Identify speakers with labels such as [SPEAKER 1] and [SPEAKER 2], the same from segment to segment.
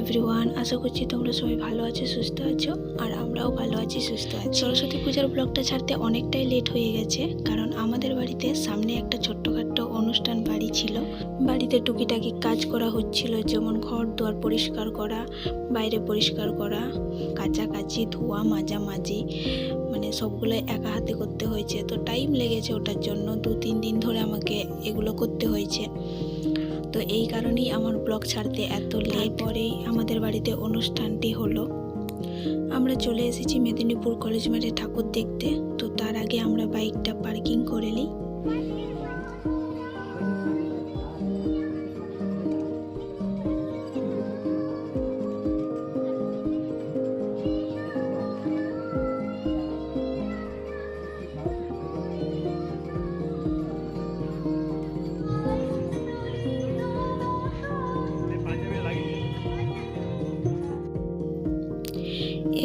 [SPEAKER 1] Everyone আশা করছি তোমরা সবাই ভালো আছো, সুস্থ আছো, আর আমরাও ভালো আছি, সুস্থ আছি। সরস্বতী পূজার ব্লগটা ছাড়তে অনেকটাই লেট হয়ে গেছে, কারণ আমাদের বাড়িতে সামনে একটা ছোট্টখাট্ট অনুষ্ঠান বাড়ি ছিল। বাড়িতে টুকিটাকি কাজ করা হচ্ছিল, যেমন ঘর দুয়ার পরিষ্কার করা, বাইরে পরিষ্কার করা, কাচাকাচি, ধোয়া মাজামাজি মানে সবগুলো একা হাতে করতে হয়েছে। তো টাইম লেগেছে ওটার জন্য দু তিন দিন ধরে আমাকে এগুলো করতে হয়েছে। তো এই কারণেই আমার ব্লগ ছাড়তে এত লেট পরেই আমাদের বাড়িতে অনুষ্ঠানটি হলো। আমরা চলে এসেছি মেদিনীপুর কলেজ মাঠে ঠাকুর দেখতে। তো তার আগে আমরা বাইকটা পার্কিং করে নিই।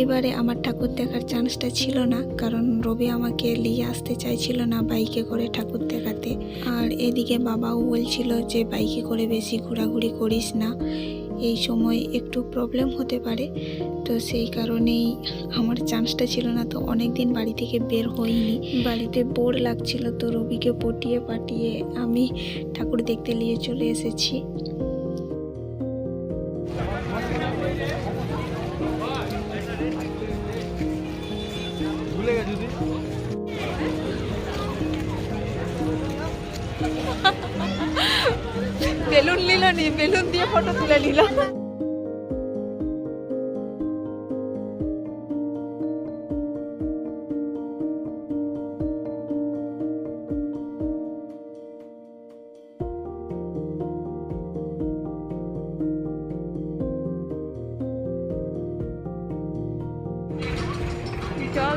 [SPEAKER 1] এবারে আমার ঠাকুর দেখার চান্সটা ছিল না, কারণ রবি আমাকে নিয়ে আসতে চাইছিল না বাইকে করে ঠাকুর দেখাতে। আর এদিকে বাবাও বলছিল যে, বাইকে করে বেশি ঘোরাঘুরি করিস না, এই সময় একটু প্রবলেম হতে পারে। তো সেই কারণেই আমার চান্সটা ছিল না, তো অনেক দিন বাড়ি থেকে বের হইনি। বাড়িতে বোর লাগছিল, তো রবিকে পটিয়ে পাটিয়ে আমি ঠাকুর দেখতে নিয়ে চলে এসেছি।
[SPEAKER 2] ভুলে গেছি তুই।
[SPEAKER 3] বেলুন নিল নি বেলুন দিয়ে ফটো তুলে নিল।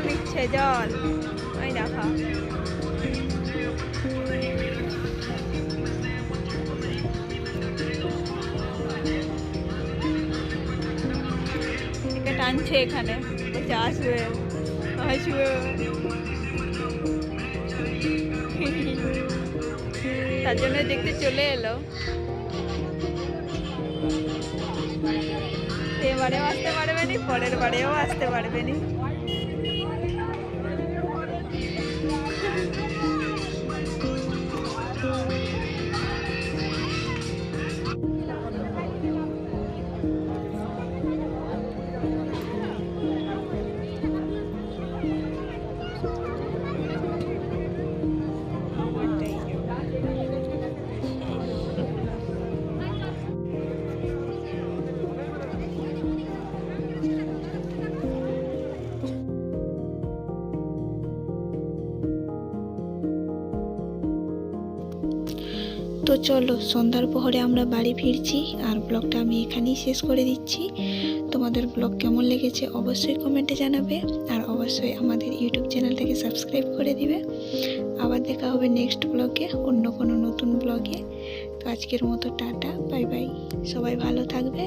[SPEAKER 3] দিচ্ছে, জল। ওই দেখো। টানছে এখানে। আসবে। আসবে। তার জন্য দেখতে চলে এলো। এবারেও আসতে পারবে নি, পরের বারেও আসতে পারবে নি।
[SPEAKER 1] তো চলো, সন্ধ্যার পরে আমরা বাড়ি ফিরছি আর ব্লগটা আমি এখানেই শেষ করে দিচ্ছি। তোমাদের ব্লগ কেমন লেগেছে অবশ্যই কমেন্টে জানাবে আর অবশ্যই আমাদের ইউটিউব চ্যানেলটাকে সাবস্ক্রাইব করে দিবে। আবার দেখা হবে নেক্সট ব্লগে, অন্য কোনো নতুন ব্লগে। তো আজকের মতো টাটা, বাই বাই। সবাই ভালো থাকবে।